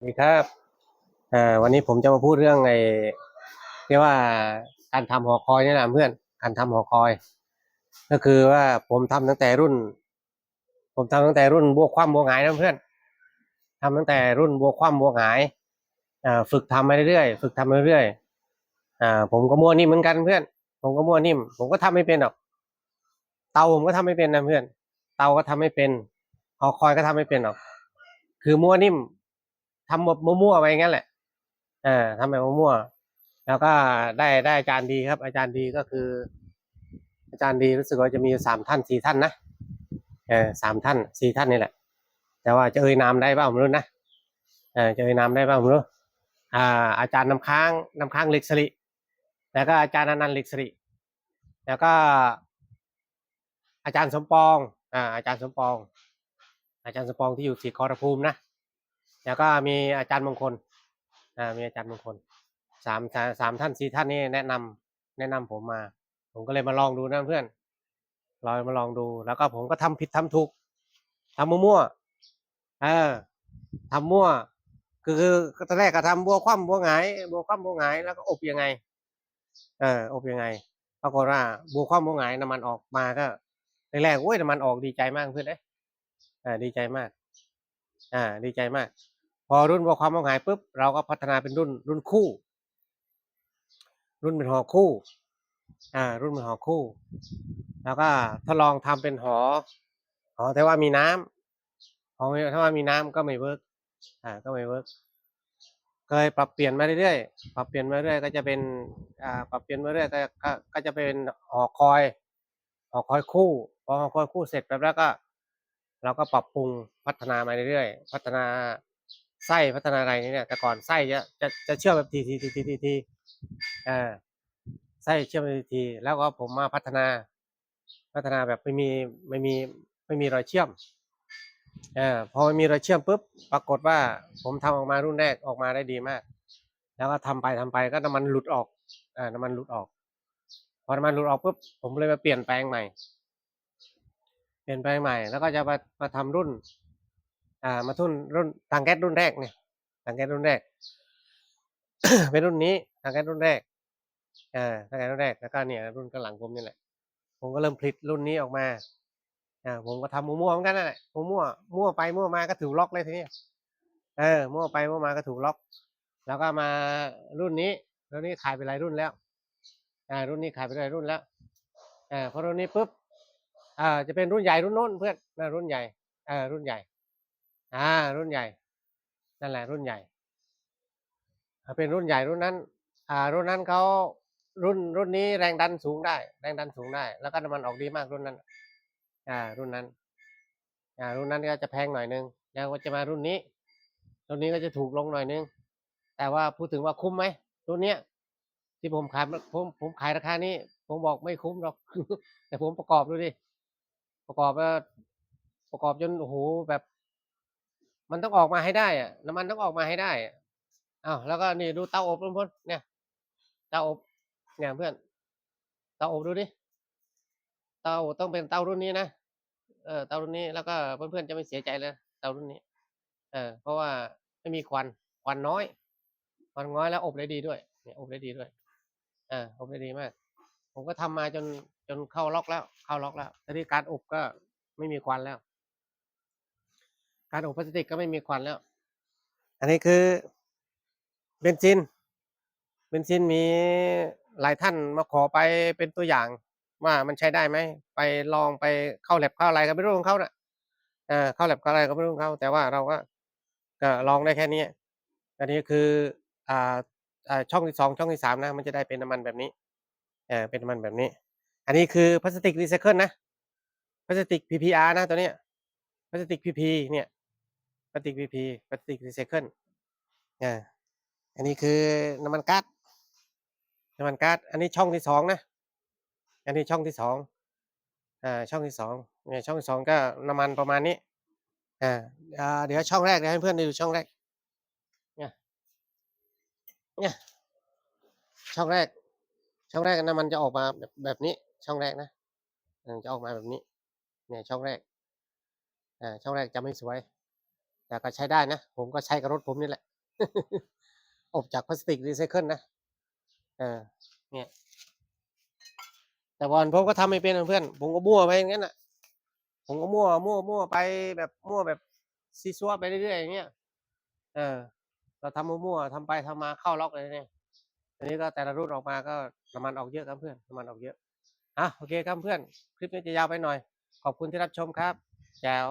สวัสดีครับอ่าวันนี้ผมจะมาพูดเรื่องไอ้เรียกว่าการทำหอคอยนี่แหละเพื่อน การทำหอคอย ก็คือว่าผมทำตั้งแต่รุ่น ผมทำตั้งแต่รุ่นบัวคว่ำบัวหายนะเพื่อนทำตั้งแต่รุ่นบัวคว่ำบัวหายอ่าฝึกทำมาเรื่อยๆฝึกทำมาเรื่อยๆอ่าผมก็มั่วนิ่มเหมือนกันเพื่อน ผมก็มั่วนิ่ม ผมก็ทำไม่เป็นหรอก เตาผมก็ทำไม่เป็นนะเพื่อน เตาก็ทำไม่เป็นหอคอยก็ทำไม่เป็นหรอก คือมั่วนิ่ม ทำแบบมั่วๆไปงั้นแหละเออทำแบบมั่วๆแล้วก็ได้ได้อาจารย์ดีครับ อาจารย์ดีก็คือ อาจารย์ดีรู้สึกว่าจะมีสามท่านสี่ท่านนะเออสามท่านสี่ท่านนี่แหละ แต่ว่าจะเอ่ยนามได้บ้างไม่รู้นะเออจะเอ่ยนามได้บ้างไม่รู้อ่า อาจารย์น้ำค้างน้ำค้างเล็กสริแล้วก็อาจารย์อนันต์เล็กสริแล้วก็อาจารย์สมปอง อ่า อาจารย์สมปอง อาจารย์สมปองที่อยู่ศรีขอรภูมินะ แล้วก็มีอาจารย์มงคลอ่ามีอาจารย์มงคลสามสามท่านสี่ท่านนี่แนะนำแนะนำผมมา ผมก็เลยมาลองดูนะเพื่อนลองมาลองดู แล้วก็ผมก็ทำผิดทำถูกทำมั่วๆเออทำมั่ว คือคือตอนแรกก็ทำบัวคว่ำบัวหงายบัวคว่ำบัวหงายแล้วก็อบยังไง เออ อบยังไงปรากฏว่าบัวคว่ำบัวหงายน้ำมันออกมาก็แรกๆโอ้ยน้ำมันออกดีใจมากเพื่อนเอ้ยอ่าดีใจมาก อ่า ดีใจมาก พอรุ่นบัวความบัวหายปุ๊บเราก็พัฒนาเป็นรุ่นรุ่นคู่ รุ่นเป็นหอคู่ อ่า รุ่นเป็นหอคู่ แล้วก็ทดลองทำเป็นหอหอแต่ว่ามีน้ำหอถ้าว่ามีน้ำก็ไม่เวิร์กอ่า ก็ไม่เวิร์กเคยปรับเปลี่ยนมาเรื่อยๆ ปรับเปลี่ยนมาเรื่อยก็จะเป็น อ่า ปรับเปลี่ยนมาเรื่อยก็ก็ก็จะเป็นหอคอยหอคอยคู่ พอหอคอยคู่เสร็จแล้วก็ เราก็ปรับปรุงพัฒนามาเรื่อยๆ พัฒนา ไส้พัฒนาอะไรเนี่ยแต่ก่อนไส้จะจะจะเชื่อมแบบทีทีทีทีทีทีเออไส้เชื่อมแบบทีที แล้วก็ผมมาพัฒนา พัฒนาแบบไม่มีไม่มีไม่มีรอยเชื่อมเออพอไม่มีรอยเชื่อมปุ๊บปรากฏว่าผมทำออกมารุ่นแรกออกมาได้ดีมาก แล้วก็ทำไปทำไปก็น้ำมันหลุดออกอ่าน้ำมันหลุดออก พอน้ำมันหลุดออกปุ๊บผมเลยมาเปลี่ยนแปลงใหม่ เปลี่ยนแปลงใหม่ แล้วก็จะมามาทำรุ่น อ่ามาทุนรุ่นทางแก๊สรุ่นแรกเนี่ยทางแก๊สรุ่นแรก เป็นรุ่นนี้ทางแก๊สรุ่นแรกอ่าทางแก๊สรุ่นแรกแล้วก็เนี่ยรุ่นข้างหลังผมนี่แหละ ผมก็เริ่มผลิตรุ่นนี้ออกมาอ่าผมก็ทำมั่วๆเหมือนกันนั่นแหละมั่วๆมั่วไปมั่วมาก็ถูกล็อกเลยทีนี้เออมั่วไปมั่วมาก็ถูกล็อก แล้วก็มารุ่นนี้รุ่นนี้ขายไปหลายรุ่นแล้วอ่ารุ่นนี้ขายไปหลายรุ่นแล้วอ่าพอรุ่นนี้ปุ๊บอ่าจะเป็นรุ่นใหญ่รุ่นโน้นเพื่อนนะรุ่นใหญ่เออรุ่นใหญ่ อ่า รุ่นใหญ่ นั่นแหละ รุ่นใหญ่เป็นรุ่นใหญ่รุ่นนั้น อ่า รุ่นนั้นเขารุ่นรุ่นนี้แรงดันสูงได้ แรงดันสูงได้ แล้วก็น้ำมันออกดีมากรุ่นนั้น อ่า รุ่นนั้น อ่า รุ่นนั้นก็จะแพงหน่อยนึง แล้วก็จะมารุ่นนี้ รุ่นนี้ก็จะถูกลงหน่อยนึง แต่ว่าพูดถึงว่าคุ้มไหมรุ่นเนี้ยที่ผมขายผมผมขายราคานี้ ผมบอกไม่คุ้มหรอก แต่ผมประกอบดูดิ ประกอบแล้วประกอบจนโอ้โหแบบ มันต้องออกมาให้ได้อะน้ำมันต้องออกมาให้ได้อะอ้าวแล้วก็นี่ดูเตาอบเพื่อนเนี่ยเตาอบเนี่ยเพื่อนเตาอบดูดิเตาอบต้องเป็นเตารุ่นนี้นะเออเตารุ่นนี้แล้วก็เพื่อนๆจะไม่เสียใจเลยเตารุ่นนี้ เออ เพราะว่าไม่มีควันควันน้อยควันน้อยแล้วอบได้ดีด้วยเนี่ยอบได้ดีด้วยอ่าอบได้ดีมาก ผมก็ทำมาจนจนเข้าล็อกแล้ว เข้าล็อกแล้วทีนี้การอบก็ไม่มีควันแล้ว การอบพลาสติกก็ไม่มีควันแล้ว อันนี้คือเบนซิน เบนซินมีหลายท่านมาขอไปเป็นตัวอย่าง ว่ามันใช้ได้ไหม ไปลองไปเข้าแลบเข้าอะไรก็ไม่รู้ของเขาน่ะเออเข้าแลบเข้าอะไรก็ไม่รู้ของเขาแต่ว่าเราก็ก็ลองได้แค่นี้ อันนี้คืออ่าอ่าช่องที่สองช่องที่สามนะ มันจะได้เป็นน้ำมันแบบนี้เออเป็นน้ำมันแบบนี้ อันนี้คือพลาสติกรีไซเคิลนะพลาสติก PPR นะตัวเนี้ยพลาสติก PP เนี่ย พลาสติก PP พลาสติกิรีไซเคิลอ่าอันนี้คือน้ำมันก๊าซน้ำมันก๊าซอันนี้ช่องที่สองนะ อันนี้ช่องที่สองอ่าช่องที่สองเนี่ยช่องที่สองก็น้ำมันประมาณนี้อ่าเดี๋ยวช่องแรกเดี๋ยวให้เพื่อนดูช่องแรกเนี่ยเนี่ยช่องแรก ช่องแรกน้ำมันจะออกมาแบบแบบนี้ ช่องแรกนะจะออกมาแบบนี้ เนี่ยช่องแรกอ่าช่องแรกจะไม่สวย แต่ก็ใช้ได้นะ ผมก็ใช้กับรถผมนี่แหละ อบจากพลาสติกรีไซเคิลนะ เออ เนี่ย แต่ก่อนผมก็ทำไม่เป็นเพื่อน ผมก็มั่วไปอย่างนั้นน่ะผมก็มั่ว มั่ว มั่วไปแบบมั่วแบบซีซัวไปเรื่อยๆอย่างเงี้ย เออ เราทำมั่วๆทำไปทำมาเข้าล็อกเลยเนี่ยอันนี้ก็แต่ละรุ่นออกมาก็น้ำมันออกเยอะครับเพื่อนน้ำมันออกเยอะอะโอเคครับเพื่อน คลิปนี้จะยาวไปหน่อย ขอบคุณที่รับชมครับแจ๋ว